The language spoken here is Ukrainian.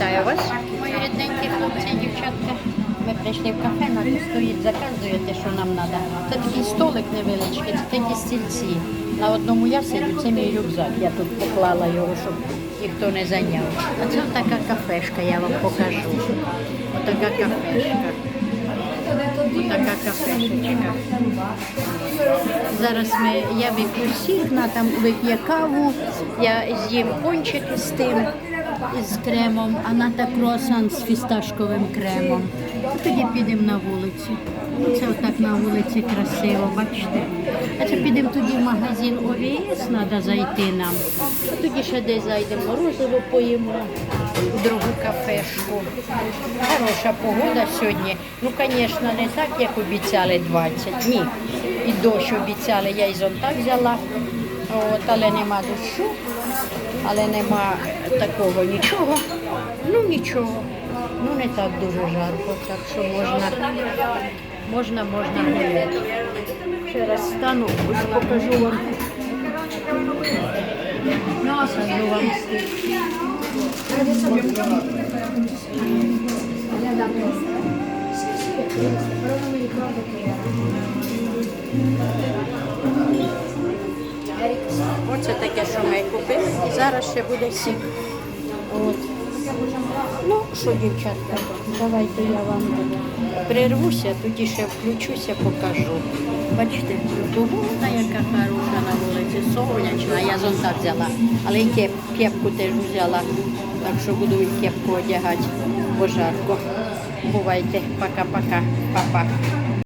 Вітаю вас, мої рідненькі хлопці і дівчатка. Ми прийшли в кафе, нас стоїть, заказує те, що нам треба. Це такий столик невеличкий, це такі стільці. На одному я сиджу, це мій рюкзак. Я тут поклала його, щоб ніхто не зайняв. А це така кафешка, я вам покажу. Отака кафешка. Отака кафешечка. Зараз ми, я вип'ю на там вип'є каву, я з'їм пончики з тим, з кремом, а ната круасан з фісташковим кремом. Тоді підемо на вулицю. Це отак на вулиці красиво, бачите. А це підемо тоді в магазин ОВС, треба зайти нам. Тоді ще десь зайдемо, морозиво поїмо в другу кафешку. Хороша погода сьогодні. Ну, звісно, не так, як обіцяли 20. Ні. І дощ обіцяли, я і зонтак взяла. От, але нема дощу, але нема такого нічого. Ну нічого. Ну не так дуже жарко, так що можна, можна, можна гуляти. Ще раз стану, ось покажу вам. Покажу вам. Оце таке, що ми купили. Зараз ще буде сік. От. Ну, що, дівчатка, давайте я вам прервуся, тоді ще включуся, покажу. Бачите, погода яка хороша на вулиці, сонячна, я зонтак взяла, але кеп, кепку теж взяла, так що буду і кепку одягати, бо жарко. Бувайте, пока-пока, папа.